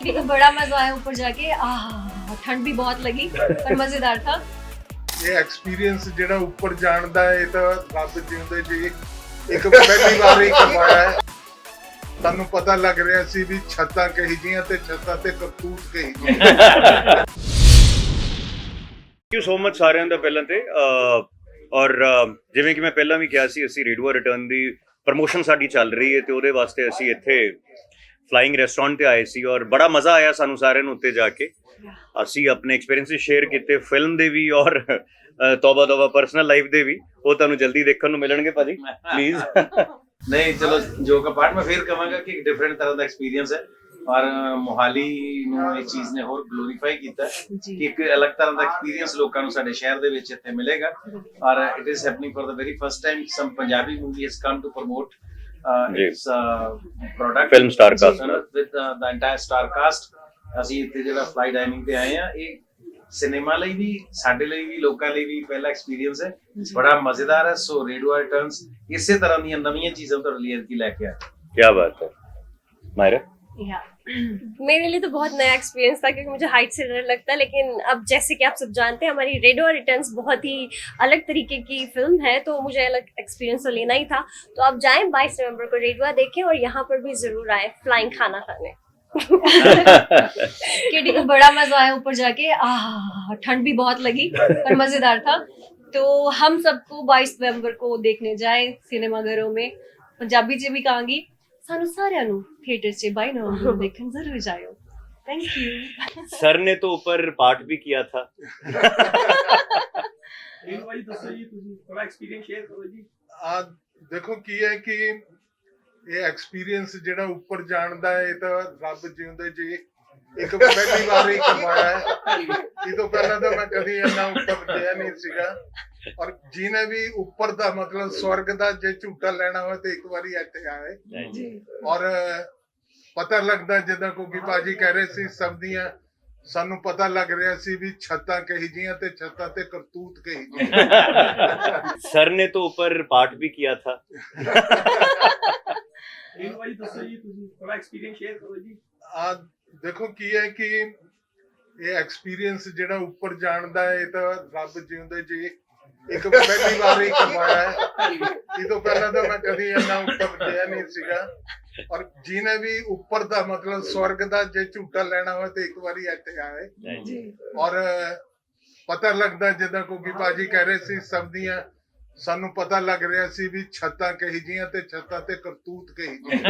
लेकिन बड़ा मजा आया ऊपर जाके आह ठंड भी बहुत लगी पर मजेदार था ਇਹ ਐਕਸਪੀਰੀਅੰਸ ਜਿਹੜਾ ਉੱਪਰ ਜਾਣ ਦਾ ਇਹ ਤਾਂ ਰੱਬ ਜਿਉਂਦੇ ਜੀ ਇੱਕ ਪਹਿਲੀ ਵਾਰ ਹੀ ਕਰਵਾਇਆ ਹੈ ਤੁਹਾਨੂੰ ਪਤਾ ਲੱਗ ਰਿਹਾ ਸੀ ਵੀ ਛੱਤਾਂ ਕਹੀ ਜੀਆਂ ਤੇ ਛੱਤਾਂ ਤੇ ਕਰਤੂਤ ਕਹੀ ਜੀ ਥੈਂਕ ਯੂ ਸੋ ਮਚ ਸਾਰਿਆਂ ਦਾ ਪਹਿਲਾਂ ਤੇ ਅਹ, ਔਰ ਅਹ, ਜਿਵੇਂ ਕਿ ਮੈਂ ਪਹਿਲਾਂ ਵੀ ਕਿਹਾ ਸੀ ਅਸੀਂ ਰੇਡੂਆ ਰਿਟਰਨ ਦੀ ਪ੍ਰਮੋਸ਼ਨ ਸਾਡੀ ਚੱਲ ਰਹੀ ਹੈ ਤੇ ਉਹਦੇ ਵਾਸਤੇ ਅਸੀਂ ਇੱਥੇ ਫਲਾਈਂਗ ਰੈਸਟੋਰੈਂਟ ਤੇ ਆਏ ਸੀ ਔਰ ਬੜਾ ਮਜ਼ਾ ਆਇਆ ਸਾਨੂੰ ਸਾਰਿਆਂ ਨੂੰ ਉੱਤੇ ਜਾ ਕੇ। ਅਸੀਂ ਆਪਣੇ ਐਕਸਪੀਰੀਅੰਸਸ ਸ਼ੇਅਰ ਕੀਤੇ ਫਿਲਮ ਦੇ ਵੀ ਔਰ ਤੋਬਾ ਤੋਬਾ ਪਰਸਨਲ ਲਾਈਫ ਦੇ ਵੀ। ਉਹ ਤੁਹਾਨੂੰ ਜਲਦੀ ਦੇਖਣ ਨੂੰ ਮਿਲਣਗੇ ਭਾਜੀ ਪਲੀਜ਼ ਨਹੀਂ ਚਲੋ ਜੋ ਕਪਾਰਟ ਮੈਂ ਫੇਰ ਕਹਾਂਗਾ ਕਿ ਡਿਫਰੈਂਟ ਤਰ੍ਹਾਂ ਦਾ ਐਕਸਪੀਰੀਅੰਸ ਹੈ। ਔਰ ਮੋਹਾਲੀ ਨੂੰ ਇਹ ਚੀਜ਼ ਨੇ ਹੋਰ ਗਲੋਰੀਫਾਈ ਕੀਤਾ ਕਿ ਇੱਕ ਅਲੱਗ ਤਰ੍ਹਾਂ ਦਾ ਐਕਸਪੀਰੀਅੰਸ ਲੋਕਾਂ ਨੂੰ ਸਾਡੇ ਸ਼ਹਿਰ ਦੇ ਵਿੱਚ ਇੱਥੇ ਮਿਲੇਗਾ। ਔਰ it is happening for the very first time some Punjabi movie has come to promote product Film star cast, with uh, the entire star cast ਅਸੀਂ ਇੱਥੇ ਜਿਹੜਾ ਫਲਾਈ ਡਾਈਨਿੰਗ ਤੇ ਆਏ ਆ ਇਹ ਸਿਨੇਮਾ ਲਈ ਵੀ ਸਾਡੇ ਲਈ ਵੀ ਲੋਕਾਂ ਲਈ ਵੀ ਪਹਿਲਾ ਐਕਸਪੀਰੀਅੰਸ ਹੈ। ਬੜਾ ਮਜ਼ੇਦਾਰ ਹੈ। ਸੋ ਰੇਡੀਓ ਰਿਟਰਨਸ ਇਸੇ ਤਰ੍ਹਾਂ ਦੀਆਂ ਨਵੀਆਂ ਚੀਜ਼ਾਂ ਤੁਹਾਡੇ ਲਈ ਲੈ ਕੇ ਆਇਆ ਕੀ ਬਾਤ ਹੈ। ਮਾਇਰਾ? Yeah. मेरे लिए तो बहुत नया एक्सपीरियंस था क्योंकि मुझे हाइट से डर लगता है लेकिन अब जैसे कि आप सब जानते हैं हमारी रेडियो रिटर्न्स बहुत ही अलग तरीके की फ़िल्म है तो मुझे अलग एक्सपीरियंस तो लेना ही था। तो आप जाएँ बाईस नवंबर को रेडियो देखें और यहाँ पर भी ज़रूर आए फ्लाइंग खाना खाने। केटी को बड़ा मज़ा आया ऊपर जाके। ठंड भी बहुत लगी पर मज़ेदार था। तो हम सबको 22 नवंबर को देखने जाए सिनेमाघरों में। पंजाबी जी भी कहाँगी ਸਾਨੂੰ ਸਾਰਿਆਂ ਨੂੰ ਥੀਏਟਰ 'ਚ 22 ਨਵੰਬਰ ਨੂੰ ਦੇਖਣ ਜ਼ਰੂਰ ਜਾਇਓ ਥੈਂਕ ਯੂ सर ने तो ऊपर पाठ भी किया था ਇਹਨੂੰ ਭਾਈ ਦੱਸੋ ਜੀ ਤੁਸੀਂ ਥੋੜਾ ਐਕਸਪੀਰੀਅੰਸ ਸ਼ੇਅਰ ਕਰੋ ਜੀ ਆ ਦੇਖੋ ਕੀ ਹੈ ਕਿ ਇਹ ਐਕਸਪੀਰੀਅੰਸ ਜਿਹੜਾ ਉੱਪਰ ਜਾਣ ਦਾ ਇਹ ਤਾਂ ਰੱਬ ਜਿਉਂਦੇ ਜੀ ਇੱਕ ਪਹਿਲੀ ਵਾਰ ਹੀ ਕਮਾਇਆ ਇਹ ਤੋਂ ਪਹਿਲਾਂ ਤਾਂ ਮੈਂ ਕਦੀ ਇੰਨਾ ਉੱਪਰ ਗਿਆ ਨਹੀਂ ਸੀਗਾ। ਔਰ ਜਿਹਨੇ ਵੀ ਉੱਪਰ ਦਾ ਮਤਲਬ ਸਵਰਗ ਦਾ ਜੇ ਝੂਟਾ ਲੈਣਾ ਹੋਵੇ ਤੇ ਇੱਕ ਵਾਰੀ ਇੱਥੇ ਆਏ ਔਰ ਪਤਾ ਲੱਗਦਾ ਜਿੱਦਾਂ ਕੋਈ ਬਾਜੀ ਕਹਿ ਰਹੇ ਸੀ ਸਭ ਸਾਨੂੰ ਪਤਾ ਲੱਗ ਰਿਹਾ ਸੀ ਵੀ ਛੱਤਾਂ ਕਹੀ ਜੀਆਂ ਤੇ ਛੱਤਾਂ ਤੇ ਕਰਤੂਤ ਕਹੀ ਜੀ ਸਰ ਨੇ ਤਾਂ ਉੱਪਰ ਪਾਠ ਵੀ ਕੀਤਾ ਥਾ। ਇਹ ਵਾਲੀ ਦੱਸੋ ਜੀ ਤੁਸੀਂ ਥੋੜਾ ਐਕਸਪੀਰੀਅੰਸ ਸ਼ੇਅਰ ਕਰੋ ਜੀ। ਆ ਦੇਖੋ ਕੀ ਹੈ ਕਿ ਇਹ ਐਕਸਪੀਰੀਅੰਸ ਜਿਹੜਾ ਉੱਪਰ ਜਾਣ ਦਾ ਇਹ ਤਾਂ ਰੱਬ ਜਿਉਂਦੇ ਜੀ ਇੱਕ ਪਹਿਲੀ ਵਾਰ ਹੀ ਕਰਵਾਇਆ ਹੈ। ਇਹ ਤੋਂ ਪਹਿਲਾਂ ਤਾਂ ਮੈਂ ਕਦੀ ਇੰਨਾ ਉੱਪਰ ਗਿਆ ਨਹੀਂ ਸੀਗਾ। ਔਰ ਜਿਹਨੇ ਵੀ ਉੱਪਰ ਦਾ ਮਤਲਬ ਸਵਰਗ ਦਾ ਜੇ ਝੂਟਾ ਲੈਣਾ ਹੋਵੇ ਤੇ ਇੱਕ ਵਾਰੀ ਇੱਥੇ ਆਏ ਔਰ ਪਤਾ ਲੱਗਦਾ ਜਿੱਦਾਂ ਕੋਈ ਬਾਜੀ ਕਹਿ ਰਹੇ ਸੀ ਸਭ ਦੀਆਂ ਸਾਨੂੰ ਪਤਾ ਲੱਗ ਰਿਹਾ ਸੀ ਵੀ ਛੱਤਾਂ ਕਹੀ ਜੀਆਂ ਤੇ ਛੱਤਾਂ ਤੇ ਕਰਤੂਤ ਕਹੀ ਜੀ